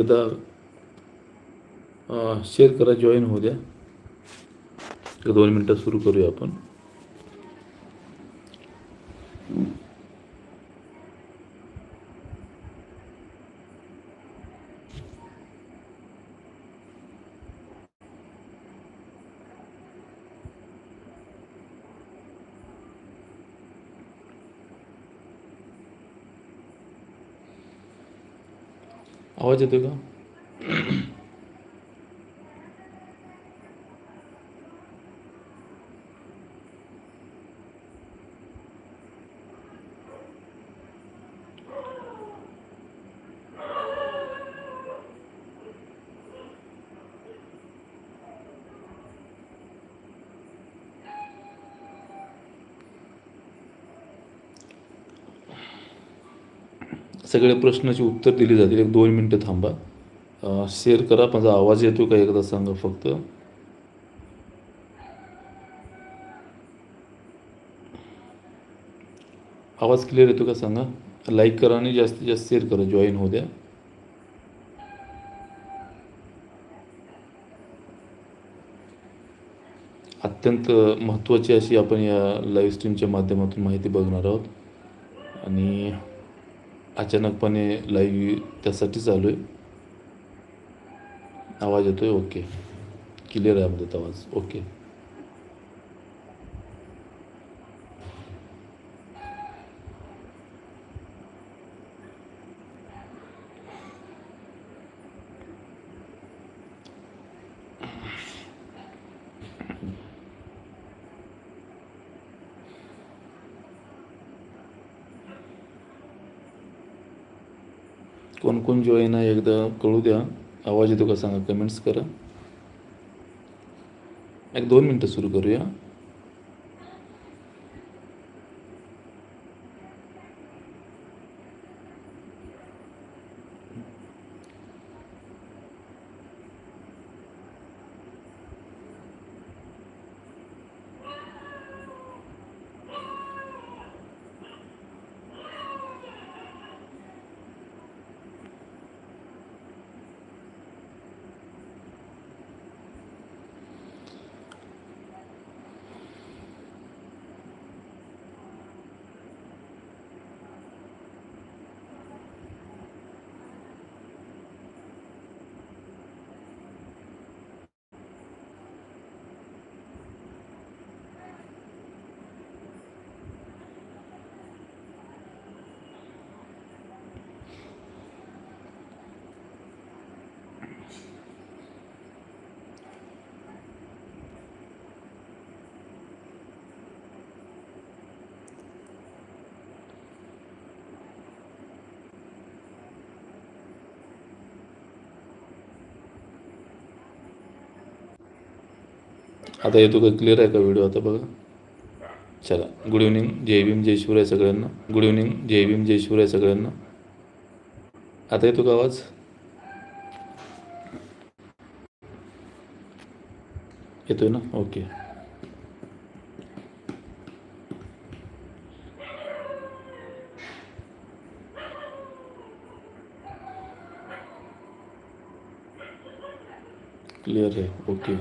एकदा शेअर करा जॉईन होऊ द्या. दोन मिनटं सुरू करूया आपण. आवाज येतोय का? सगळ्या प्रश्नाची उत्तर दिली जातील. एक दोन मिनटं थांबा. शेअर करा. माझा आवाज येतो का? एकदा सांगा फक्त. आवाज क्लिअर येतो का? सांगा. लाईक करा आणि जास्तीत जास्त शेअर करा. जॉईन होऊ द्या. अत्यंत महत्त्वाची अशी आपण या लाईव्ह स्ट्रीमच्या माध्यमातून माहिती बघणार आहोत. आणि अचानकपणे लाईव्ह त्यासाठी चालू आहे. आवाज येतो आहे ओके क्लिअर आहे आमचा आवाज. ओके कोण कोण जो आहे एकदा कळू द्या. आवाज येतो का सांगा कमेंट्स करा. एक दोन मिनटं सुरू करूया. आता येतो का? क्लिअर आहे का व्हिडिओ आता बघा. चला. गुड इव्हनिंग जय भीम जय शिवराय सगळ्यांना. गुड इव्हनिंग जय भीम जय शिवराय सगळ्यांना. आता येतो का आवाज? येतोय ना? ओके क्लिअर आहे. ओके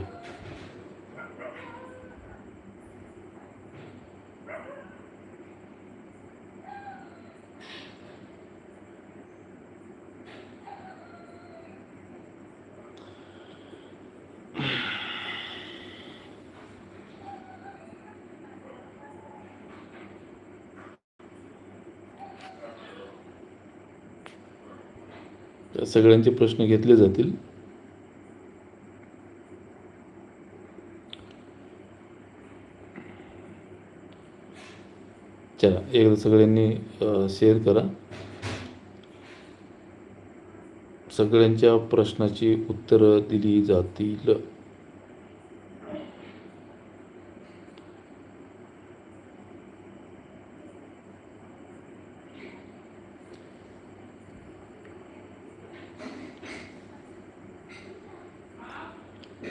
तर सगळ्यांचे प्रश्न घेतले जातील. चला एकदा सगळ्यांनी शेअर करा. सगळ्यांच्या प्रश्नाची उत्तरं दिली जातील.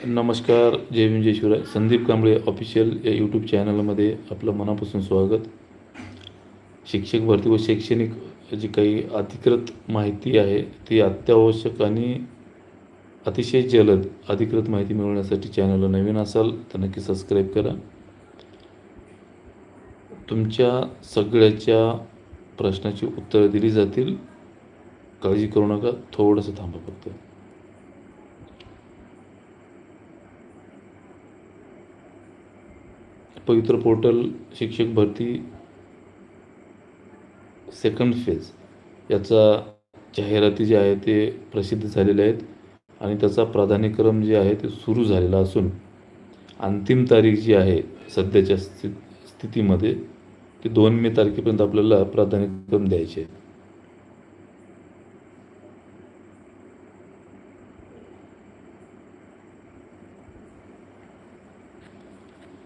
नमस्कार जय विंजेश्वर. शिवराय संदीप कांबळे ऑफिशियल या यूट्यूब चॅनलमध्ये आपलं मनापासून स्वागत. शिक्षक भरती व शैक्षणिक जी काही अधिकृत माहिती आहे ती अत्यावश्यक आणि अतिशय जलद अधिकृत माहिती मिळवण्यासाठी चॅनलला नवीन असाल तर नक्की सबस्क्राईब करा. तुमच्या सगळ्याच्या प्रश्नाची उत्तरं दिली जातील. काळजी करू नका थोडंसं थांबा फक्त. पवित्र पोर्टल शिक्षक भरती सेकंड फेज याचा जाहिराती जे आहे ते प्रसिद्ध झालेले आहेत आणि त्याचा प्राधान्यक्रम जे आहे ते सुरू झालेला असून अंतिम तारीख जी आहे सध्याच्या स्थित स्थितीमध्ये ते दोन मे तारखेपर्यंत आपल्याला प्राधान्यक्रम द्यायचे आहे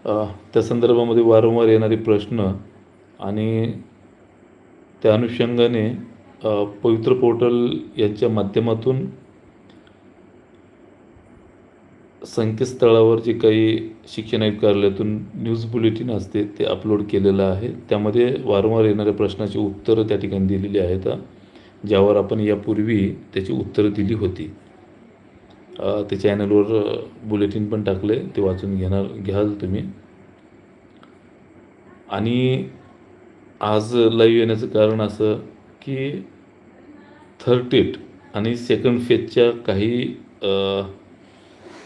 त्या संदर्भामध्ये वारंवार येणारे प्रश्न आणि त्या अनुषंगाने पवित्र पोर्टल यांच्या माध्यमातून संकेतस्थळावर जे काही शिक्षण आयुक्त कार्यालयातून न्यूज बुलेटिन असते ते अपलोड केलेलं आहे. त्यामध्ये वारंवार येणाऱ्या प्रश्नाची उत्तरं त्या ठिकाणी दिलेली आहेत ज्यावर आपण यापूर्वी त्याची उत्तरं दिली होती. ते चॅनलवर बुलेटिन पण टाकले ते वाचून घेणार घ्याल तुम्ही. आणि आज लाईव्ह येण्याचं कारण असं की थर्ड टेट आणि सेकंड फेजच्या काही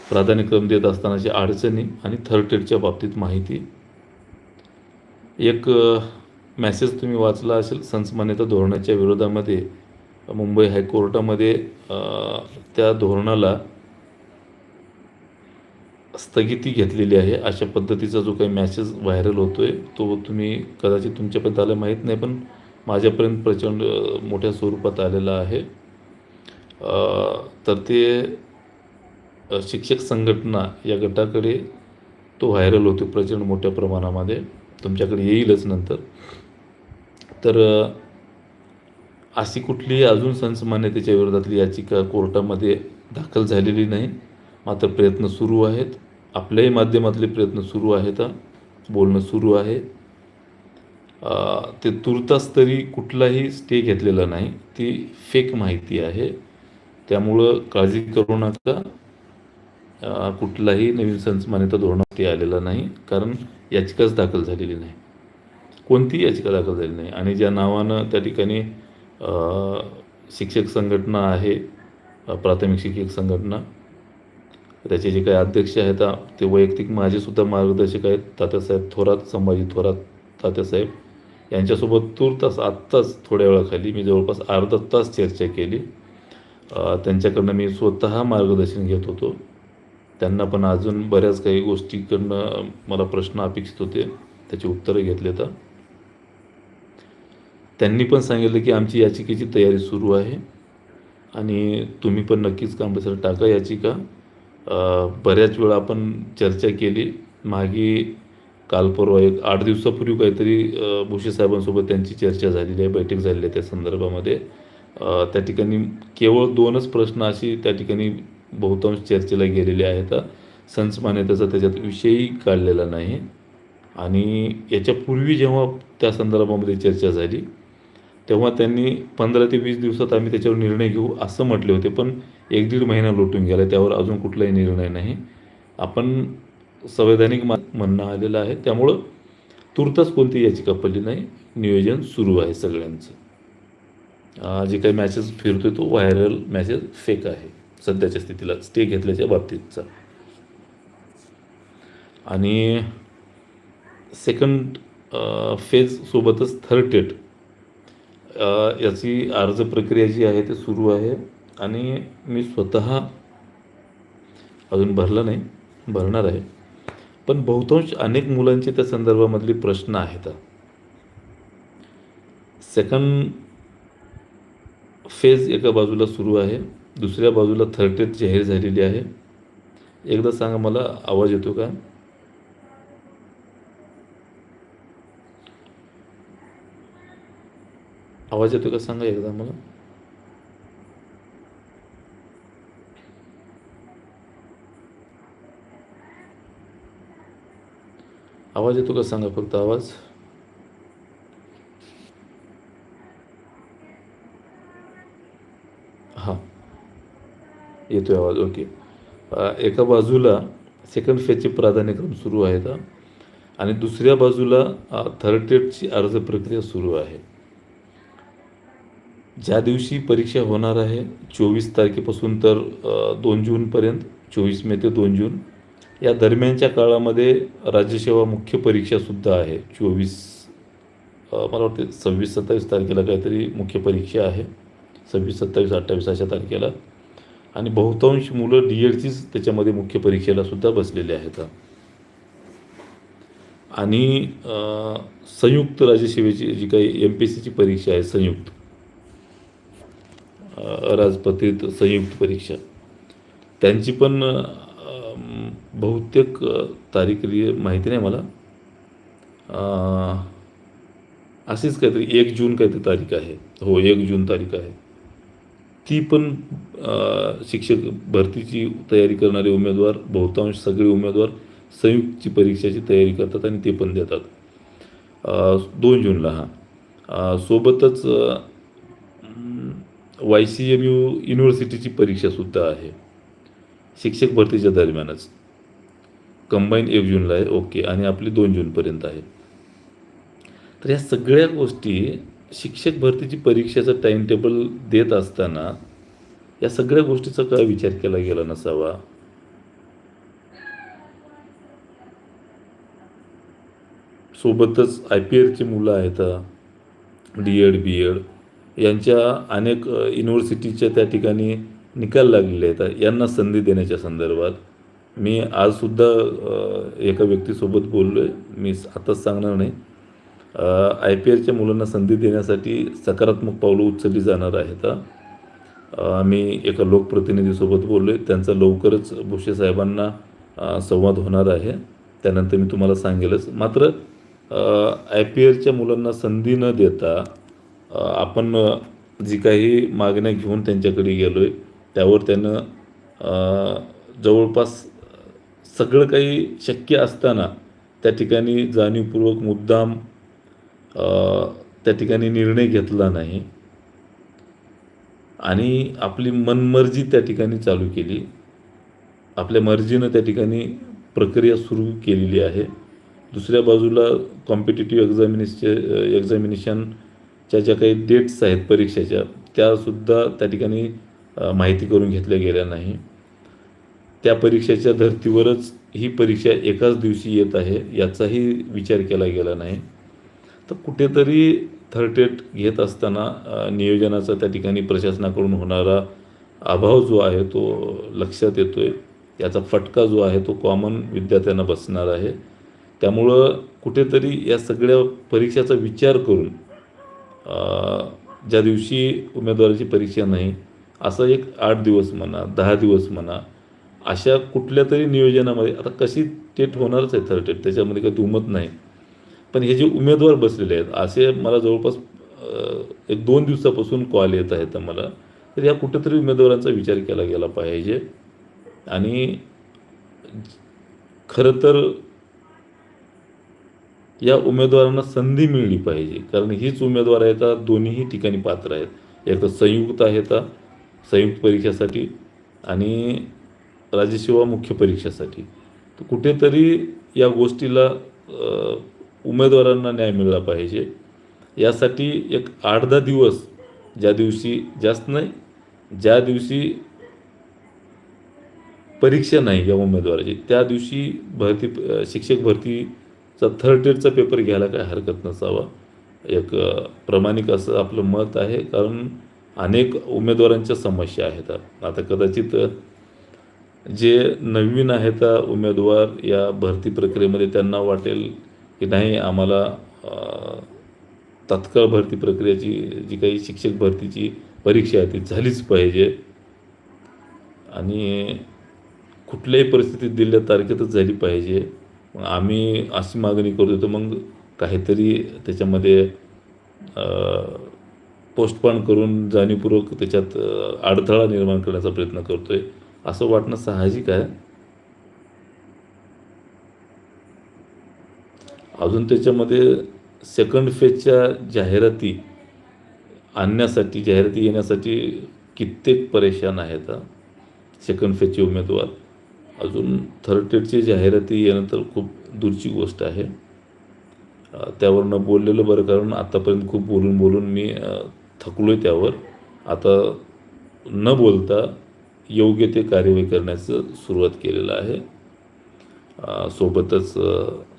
प्राधान्यक्रम देत असतानाच्या अडचणी आणि थर्ड टेटच्या बाबतीत माहिती. एक मॅसेज तुम्ही वाचला असेल संस्मान्यता धोरणाच्या विरोधामध्ये मुंबई हायकोर्टामध्ये त्या धोरणाला स्थगिती घेतलेली आहे. अशा पद्धतीचा जो काही मॅसेज व्हायरल होतो आहे तो तुम्ही कदाचित तुमच्यापर्यंत आला माहीत नाही पण माझ्यापर्यंत प्रचंड मोठ्या स्वरूपात आलेला आहे. तर ते शिक्षक संघटना या गटाकडे तो व्हायरल होतो प्रचंड मोठ्या प्रमाणामध्ये. तुमच्याकडे येईलच नंतर. तर अशी कुठलीही अजून संसमान्यतेच्या विरोधातली याचिका कोर्टामध्ये दाखल झालेली नाही. मात्र प्रयत्न सुरू आहेत. आपल्याही माध्यमातले प्रयत्न सुरू आहेत बोलणं सुरू आहे. ते तुर्तास तरी कुठलाही स्टे घेतलेला नाही. ती फेक माहिती आहे. त्यामुळं काळजी करू नका. कुठलाही नवीन संसमान्यता धोरणात ते आलेला नाही. कारण याचिकाच दाखल झालेली नाही. कोणतीही याचिका दाखल झाली नाही. आणि ज्या नावानं त्या ठिकाणी शिक्षक संघटना आहे प्राथमिक शिक्षक संघटना त्याचे जे काही अध्यक्ष आहेत ते वैयक्तिक माझेसुद्धा मार्गदर्शक आहेत. तात्यासाहेब थोरात संभाजी थोरात तात्यासाहेब यांच्यासोबत तूर्तास आत्ताच थोड्या वेळाखाली मी जवळपास अर्धा तास चर्चा केली. त्यांच्याकडनं मी स्वतः मार्गदर्शन घेत होतो. त्यांना पण अजून बऱ्याच काही गोष्टीकडनं मला प्रश्न अपेक्षित होते. त्याची उत्तरं घेतले तर. त्यांनी पण सांगितलं की आमची याचिकेची तयारी सुरू आहे. आणि तुम्ही पण नक्कीच कंपल्सरी टाका याचिका. बऱ्याच वेळा आपण चर्चा केली. मागे काल परवा एक आठ दिवसापूर्वी काहीतरी अ, भुसे साहेबांसोबत त्यांची चर्चा झालेली आहे बैठक झालेली आहे त्या संदर्भामध्ये. त्या ठिकाणी केवळ दोनच प्रश्न अशी त्या ठिकाणी बहुतांश चर्चेला गेलेले आहेत. संच मान्यतेचा त्याच्यात विषयही काढलेला नाही. आणि याच्यापूर्वी जेव्हा त्या संदर्भामध्ये चर्चा झाली तेव्हा त्यांनी पंधरा ते वीस दिवसात आम्ही त्याच्यावर निर्णय घेऊ असं म्हटले होते पण एक दीड महिना लोटून गेला. त्यावर अजून कुठलाही निर्णय नाही. आपण संवैधानिक मा म्हणणं आलेलं आहे. त्यामुळं तुर्तास कोणती याचिका पडली नाही. नियोजन सुरू आहे सगळ्यांचं. जे काही मॅसेज फिरतोय तो व्हायरल मॅसेज फेक आहे. सध्याच्या स्थितीला स्टे घेतल्याच्या बाबतीतचा. आणि सेकंड फेजसोबतच थर्ड डेट याची अर्ज प्रक्रिया जी आहे ते सुरू आहे आणि मी स्वतः अजून भरला नाही भरणार आहे. पण बहुतांश अनेक मुलांचे त्या संदर्भामधले प्रश्न आहेत. सेकंड फेज एका बाजूला सुरू आहे दुसऱ्या बाजूला थर्ड जाहीर झालेली आहे. एकदा सांगा मला आवाज येतो का? आवाज येतो का? सांगा एकदा मला. आवाज येतो का? सांगा फक्त आवाज. हां. येतोय आवाज. ओके. एका बाजूला सेकंड फेजचे प्राधान्यक्रम सुरू आहेत आणि दुसऱ्या बाजूला थर्ड टेटची अर्ज प्रक्रिया सुरू आहे. ज्या दिवशी परीक्षा होणार आहे चोवीस तारखेपासून तर दोन जूनपर्यंत चोवीस मे ते दोन जून या दरम्यानच्या काळामध्ये राज्यसेवा मुख्य परीक्षासुद्धा आहे. चोवीस मला वाटते सव्वीस सत्तावीस तारखेला काहीतरी मुख्य परीक्षा आहे. सव्वीस सत्तावीस अठ्ठावीस अशा तारखेला. आणि बहुतांश मुलं डी एडचीच त्याच्यामध्ये मुख्य परीक्षेला सुद्धा बसलेले आहेत. आणि संयुक्त राज्यसेवेची जी काही एम पी एस सीची परीक्षा आहे संयुक्त राजपत्रित संयुक्त परीक्षा. त्यांची पण बहुतेक तारीख माहिती नाही मला. अशीच काहीतरी एक जून काहीतरी तारीख आहे. हो एक जून तारीख आहे. ती पण शिक्षक भरतीची तयारी करणारे उमेदवार बहुतांश सगळे उमेदवार संयुक्तची परीक्षाची तयारी करतात आणि ते पण देतात. दोन जूनला हां. सोबतच वाय सी एम यू युनिव्हर्सिटीची परीक्षासुद्धा आहे. शिक्षक भरतीच्या दरम्यानच. कंबाईन एक जूनला आहे ओके आणि आपली दोन जूनपर्यंत आहे. तर या सगळ्या गोष्टी शिक्षक भरतीची परीक्षेचं टाईम टेबल देत असताना या सगळ्या गोष्टीचा काय विचार केला गेला नसावा? सोबतच आय पी एलची मुलं आहेत डी एड बी एड. यांच्या अनेक युनिव्हर्सिटीच्या त्या ठिकाणी निकाल लागलेले आहेत. यांना संधी देण्याच्या संदर्भात मी आजसुद्धा एका व्यक्तीसोबत बोललो आहे मी आताच सांगणार नाही. आय पी एलच्या मुलांना संधी देण्यासाठी सकारात्मक पावलं उचलली जाणार आहेत. मी एका लोकप्रतिनिधीसोबत बोललो आहे त्यांचा लवकरच भुसे साहेबांना संवाद होणार आहे. त्यानंतर मी तुम्हाला सांगेलच. मात्र आय पी एलच्या मुलांना संधी न देता आपण जी काही मागण्या घेऊन त्यांच्याकडे गेलो आहे त्यावर त्यानं जवळपास सगळं काही शक्य असताना त्या ठिकाणी जाणीवपूर्वक मुद्दाम त्या ठिकाणी निर्णय घेतला नाही. आणि आपली मनमर्जी त्या ठिकाणी चालू केली. आपल्या मर्जीनं त्या ठिकाणी प्रक्रिया सुरू केलेली आहे. दुसऱ्या बाजूला कॉम्पिटेटिव्ह एक्झामिनेशचे एक्झामिनेशन ज्या ज्या काही डेट्स आहेत परीक्षेच्या त्यासुद्धा त्या ठिकाणी माहिती करून घेतल्या गेल्या नाही. त्या परीक्षेच्या धर्तीवरच ही परीक्षा एकाच दिवशी येत आहे याचाही विचार केला गेला नाही. तर कुठेतरी थर्ड एट घेत असताना नियोजनाचा त्या ठिकाणी प्रशासनाकडून होणारा अभाव जो आहे तो लक्षात येतो आहे याचा फटका जो आहे तो कॉमन विद्यार्थ्यांना बसणार आहे. त्यामुळं कुठेतरी या सगळ्या परीक्षाचा विचार करून ज्या दिवशी उमेदवाराची परीक्षा नाही असं एक आठ दिवस म्हणा दहा दिवस म्हणा अशा कुठल्या तरी नियोजनामध्ये आता कशी टेट होणारच आहे थर्ड टेट त्याच्यामध्ये काही दुमत नाही. पण हे जे उमेदवार बसलेले आहेत असे मला जवळपास एक दोन दिवसापासून कॉल येत आहेत मला तर या कुठेतरी उमेदवारांचा विचार केला गेला पाहिजे. आणि खरं तर या उमेदवारांना संधी मिळली पाहिजे. कारण हीच उमेदवार आहेत दोन्हीही ठिकाणी पात्र आहेत. एक तर संयुक्त आहेत संयुक्त परीक्षेसाठी आणि राज्यसेवा मुख्य परीक्षेसाठी. तर कुठेतरी या गोष्टीला उमेदवारांना न्याय मिळाला पाहिजे. यासाठी एक आठ दहा दिवस ज्या दिवशी जास्त नाही ज्या दिवशी परीक्षा नाही या उमेदवाराची त्या दिवशी भरती शिक्षक भरती चा थर्ड इयरचा पेपर घ्यायला काय हरकत नसावा. एक प्रामाणिक असं आपलं मत आहे कारण अनेक उमेदवारांच्या समस्या आहेत. आता कदाचित जे नवीन आहेत उमेदवार या भरती प्रक्रियेमध्ये त्यांना वाटेल की नाही आम्हाला तात्काळ भरती प्रक्रियेची जी काही शिक्षक भरतीची परीक्षा आहे ती झालीच पाहिजे. आणि कुठल्याही परिस्थितीत दिलेल्या तारखेतच झाली पाहिजे. मग आम्ही अशी मागणी करतो तर मग काहीतरी त्याच्यामध्ये पोस्टपॉन करून जाणीवपूर्वक त्याच्यात अडथळा निर्माण करण्याचा प्रयत्न करतो आहे असं वाटणं साहजिक आहे. अजून त्याच्यामध्ये सेकंड फेजच्या जाहिराती आणण्यासाठी जाहिराती येण्यासाठी कित्येक परेशान आहेत सेकंड फेजचे उमेदवार. अजून थर्ड टेटची जाहिराती येणं तर खूप दूरची गोष्ट आहे. त्यावर न बोललेलं बरं कारण आत्तापर्यंत खूप बोलून बोलून मी थकलो आहे त्यावर. आता न बोलता योग्य ते कार्यवाही करण्याचं सुरुवात केलेलं आहे. सोबतच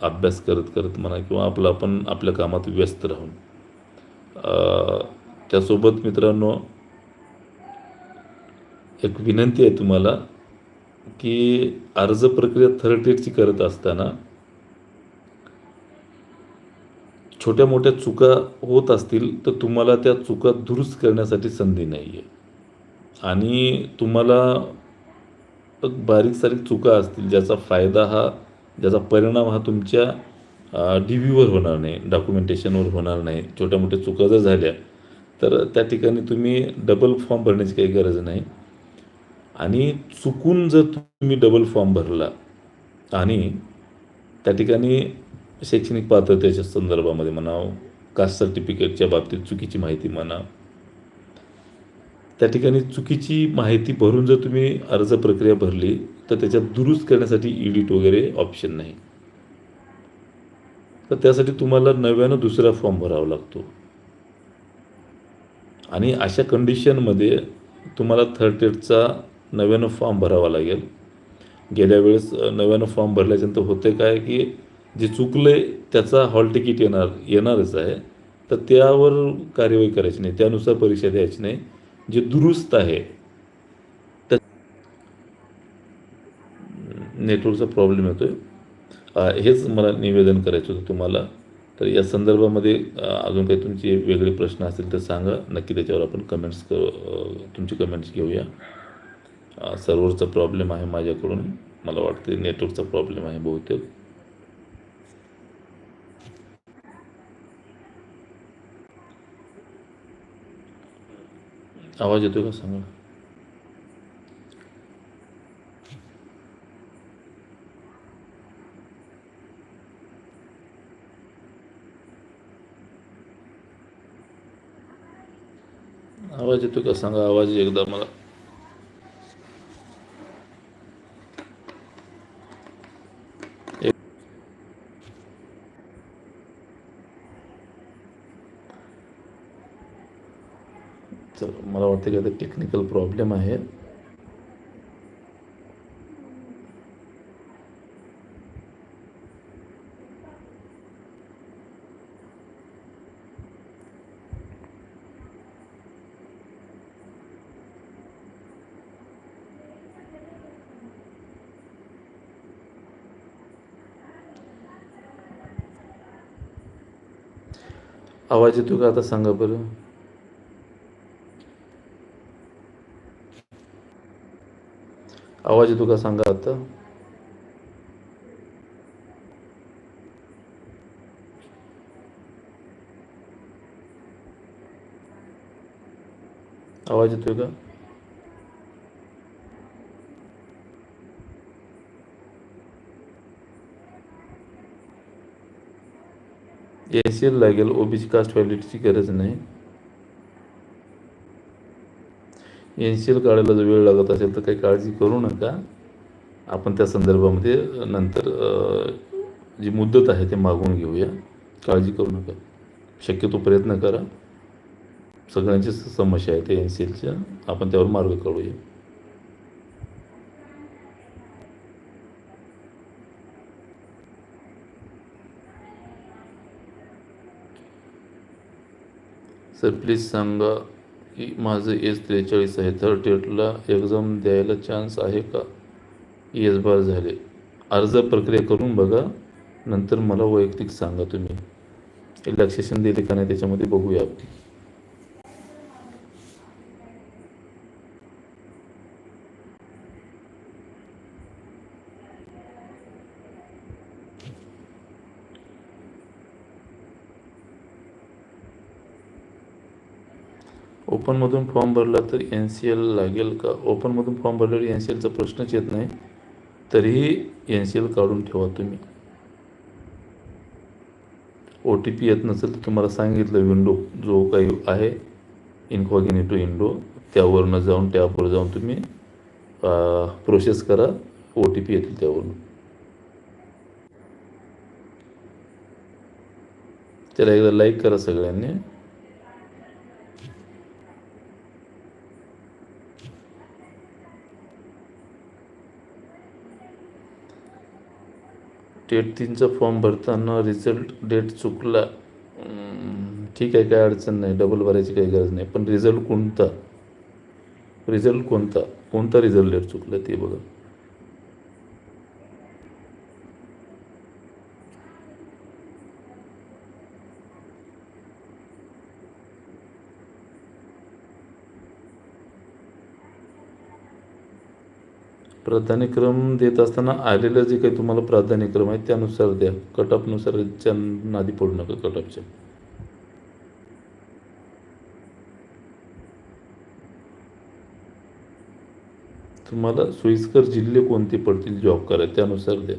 अभ्यास करत करत म्हणा किंवा आपलं आपण आपल्या कामात व्यस्त राहून. त्यासोबत मित्रांनो एक विनंती आहे तुम्हाला की अर्ज प्रक्रिया थर्ड डेटची करत असताना छोट्या मोठ्या चुका होत असतील तर तुम्हाला त्या चुका दुरुस्त करण्यासाठी संधी नाही आहे आणि तुम्हाला बारीक सारीक चुका असतील ज्याचा फायदा हा ज्याचा परिणाम हा तुमच्या डी व्हीवर होणार नाही डॉक्युमेंटेशनवर होणार नाही छोट्या मोठ्या चुका जर झाल्या तर त्या ठिकाणी तुम्ही डबल फॉर्म भरण्याची काही गरज नाही. आणि चुकून जर तुम्ही डबल फॉर्म भरला आणि त्या ठिकाणी शैक्षणिक पात्रतेच्या संदर्भामध्ये म्हणा कास्ट सर्टिफिकेटच्या बाबतीत चुकीची माहिती म्हणा त्या ठिकाणी चुकीची माहिती भरून जर तुम्ही अर्ज प्रक्रिया भरली तर त्याच्यात दुरुस्त करण्यासाठी एडिट वगैरे ऑप्शन नाही. तर त्यासाठी तुम्हाला नव्यानं दुसरा फॉर्म भरावा लागतो. आणि अशा कंडिशनमध्ये तुम्हाला थर्ड एडचा नव्यानं फॉर्म भरावा लागेल. गेल्या वेळेस नव्यानं फॉर्म भरल्याच्यानंतर होते काय की जे चुकलं आहे त्याचा हॉल तिकीट येणार येणारच आहे. तर त्यावर कार्यवाही करायची नाही. त्यानुसार परीक्षा द्यायची नाही. जे दुरुस्त आहे त्या नेटवर्कचा प्रॉब्लेम येतो आहे हेच मला निवेदन करायचं होतं तुम्हाला. तर या संदर्भामध्ये अजून काही तुमचे वेगळे प्रश्न असतील तर सांगा. नक्की त्याच्यावर आपण कमेंट्स कर तुमचे कमेंट्स घेऊया. सर्व्हरचा प्रॉब्लेम आहे माझ्याकडून. मला वाटते नेटवर्कचा प्रॉब्लेम आहे बहुतेक. आवाज येतो का सांगा? आवाज येतो का सांगा? आवाज एकदा मला तर आता टेक्निकल प्रॉब्लेम आहे. आवाज येतो का आता सांगा बरं? आवाज येतो का सांगा आता. आवाज येतोय का? एस सी एल लागेल ओबीसी कास्ट व्हॅलिडीची गरज नाही. एन सी एल काढायला जर वेळ लागत असेल तर काही काळजी करू नका. आपण त्या संदर्भामध्ये नंतर जी मुदत आहे ते मागून घेऊया. काळजी करू नका. शक्यतो प्रयत्न करा. सगळ्यांची समस्या आहे ते एन सी एलच्या आपण त्यावर मार्ग काढूया. सर प्लीज सांगा की माझं एज त्रेचाळीस आहे थर्ड टेटला एक्झाम द्यायला चान्स आहे का? एस बार झाले. अर्ज प्रक्रिया करून बघा. नंतर मला वैयक्तिक सांगा तुम्ही. रिलॅक्सेशन दिले का नाही त्याच्यामध्ये बघूया आपण. ओपनमधून फॉर्म भरला तर एन सी एल लागेल का? ओपनमधून फॉर्म भरल्यावर एन सी एलचा प्रश्नच येत नाही. तरीही एन सी एल काढून ठेवा तुम्ही. ओ टी पी येत नसेल तर तुम्हाला सांगितलं विंडो जो काही आहे इन्कॉगिनेटो विंडो त्यावरनं जाऊन टॅबवर जाऊन तुम्ही प्रोसेस करा. ओ टी पी येतील त्यावरून. त्याला एकदा लाईक करा सगळ्यांनी. टेट तीनचा फॉर्म भरताना रिझल्ट डेट चुकला. ठीक आहे काय अडचण नाही. डबल भरायची काही गरज नाही. पण रिझल्ट कोणता? रिझल्ट कोणता? कोणता रिझल्ट डेट चुकला ते बघा. प्राधान्यक्रम देत असताना आलेलं जे काही तुम्हाला प्राधान्यक्रम आहे त्यानुसार द्या. कटअपनुसार च्या नादी पडू नका कटअपच्या तुम्हाला सोयीस्कर जिल्हे कोणते पडतील जॉब करा त्यानुसार द्या.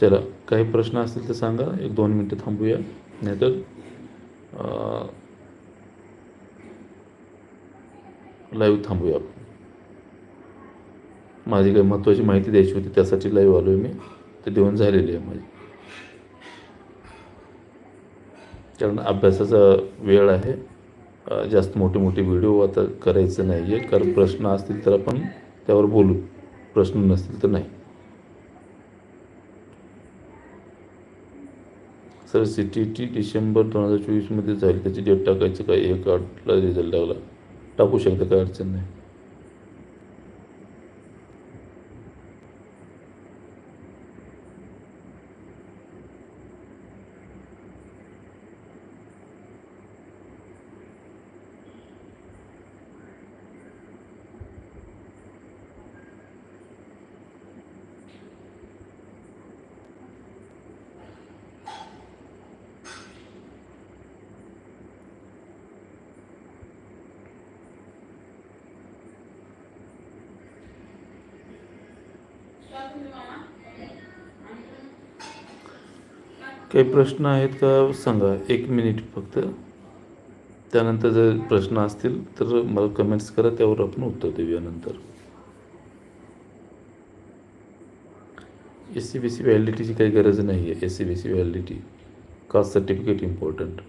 चला काही प्रश्न असतील तर सांगा. एक दोन मिनटं थांबूया. नाहीतर लाईव्ह थांबूया आपण. माझी काही महत्त्वाची माहिती द्यायची होती त्यासाठी लाईव्ह आलो आहे मी. ते देऊन झालेली आहे माझी. कारण अभ्यासाचा वेळ आहे. जास्त मोठे मोठे व्हिडिओ आता करायचं नाही आहे कारण प्रश्न असतील तर आपण त्यावर बोलू. प्रश्न नसतील तर नाही. Sir C T T December दोन हजार चोवीसमध्ये झाली. त्याची डेट टाकायचं काय? एक आठला रिझल्ट लागला. टाकू शकता? काय अडचण नाही. काही प्रश्न आहेत का? सांगा. एक मिनिट फक्त. त्यानंतर जर प्रश्न असतील तर मला कमेंट्स करा त्यावर आपण उत्तर देऊया नंतर. एस सी बी सी व्हॅलिडिटीची काही गरज नाही आहे S C B C validity caste certificate important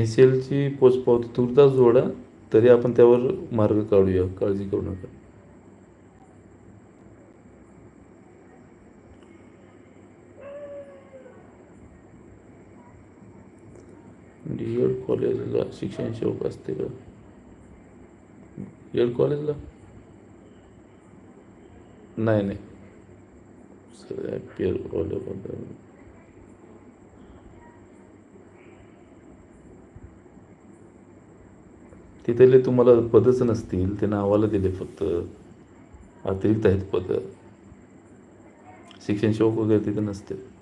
N C पावती पोचपावती तुर्तास जोडा तरी आपण त्यावर मार्ग काढूया काळजी करू नका. डी एड कॉलेजला शिक्षण शौक असते का? एड कॉलेजला? नाही नाही. सर आय पी एल तिथले तुम्हाला पदच नसतील ते नावाला दिले फक्त. अतिरिक्त आहेत पद. शिक्षण शौक वगैरे तिथे नसते.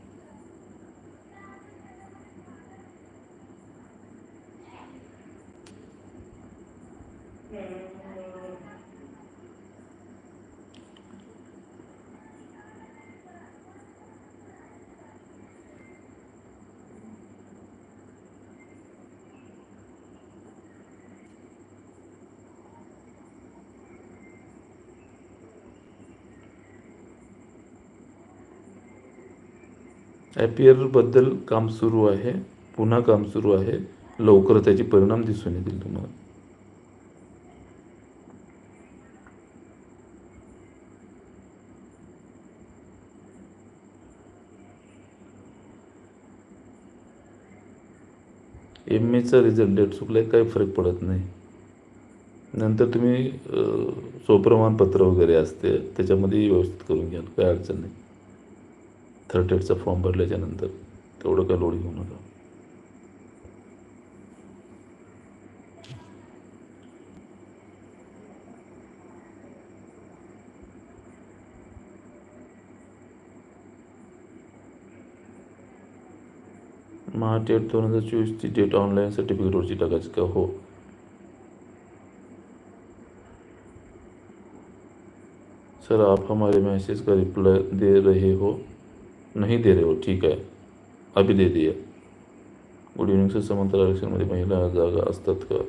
ॲपियरबद्दल काम सुरू आहे पुन्हा काम सुरू आहे लवकर त्याचे परिणाम दिसून येतील तुम्हाला. एम एचा रिझल्ट डेट चुकला काही फरक पडत नाही. नंतर तुम्ही अ, स्वप्रमाणपत्र वगैरे असते त्याच्यामध्ये व्यवस्थित करून घ्याल काही अडचण नाही. थर्ड एडचा फॉर्म भरल्याच्यानंतर तेवढं काय लोड घेऊ नका. महाटेट दोन हजार चोवीसची डेट ऑनलाईन सर्टिफिकेटवरची टाकायची का? हो. सर आप हमारे मैसेज का रिप्लाई दे रहे हो? नहीं दे रहे हो ठीक आहे अभी दे दिया। गुड इव्हनिंग सर समांतर आरक्षणमध्ये महिला जागा असतात का?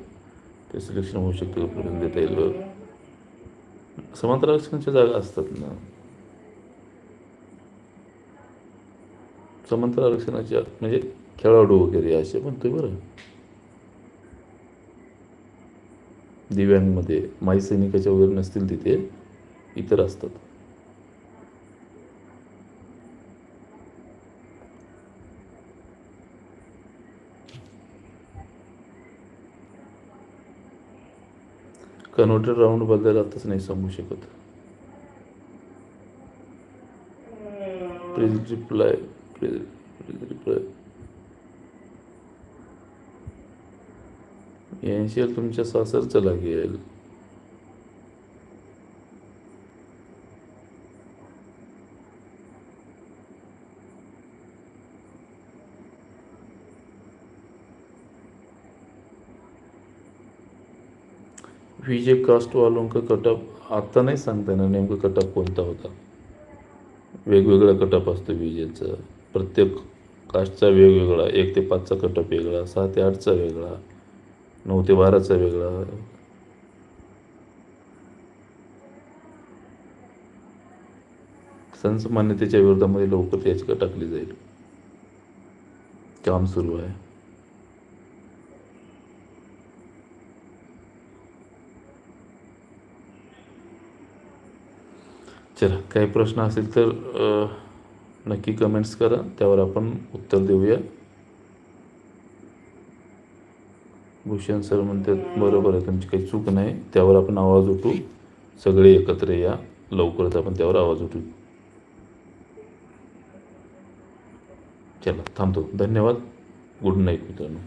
ते सिलेक्शन होऊ शकते का? देता येईल बघ समांतर आरक्षणाच्या जागा असतात ना? समांतर आरक्षणाच्या म्हणजे खेळाडू वगैरे असे म्हणतोय बरं. दिव्यांमध्ये माई सैनिकाच्या वगैरे नसतील तिथे इतर असतात. कन्व्हर्टर राऊंडबद्दल आताच नाही सांगू शकत. Please reply please please reply यांशी तुमच्या सासरचं लागेल विजे कास्ट वालों का कटअप आता नाही सांगता येणार. नेमकं कटअप कोणता होता? वेगवेगळा कटअप असतो विजेचा प्रत्येक कास्टचा वेगवेगळा एक ते पाचचा कटअप वेगळा सहा ते आठचा वेगळा नऊ ते बाराचा वेगळा. संसमान्यतेच्या विरोधामध्ये लवकर याचिका टाकली जाईल. काम सुरू आहे. चला काही प्रश्न असेल तर नक्की कमेंट्स करा. त्यावर आपण उत्तर देऊया. भूषण सर म्हणतात बरोबर आहे तुमची काही चूक नाही. त्यावर आपण आवाज उठू. सगळे एकत्र या. लवकरच आपण त्यावर आवाज उठू. चला थांबतो. धन्यवाद. गुड नाईट मित्रांनो.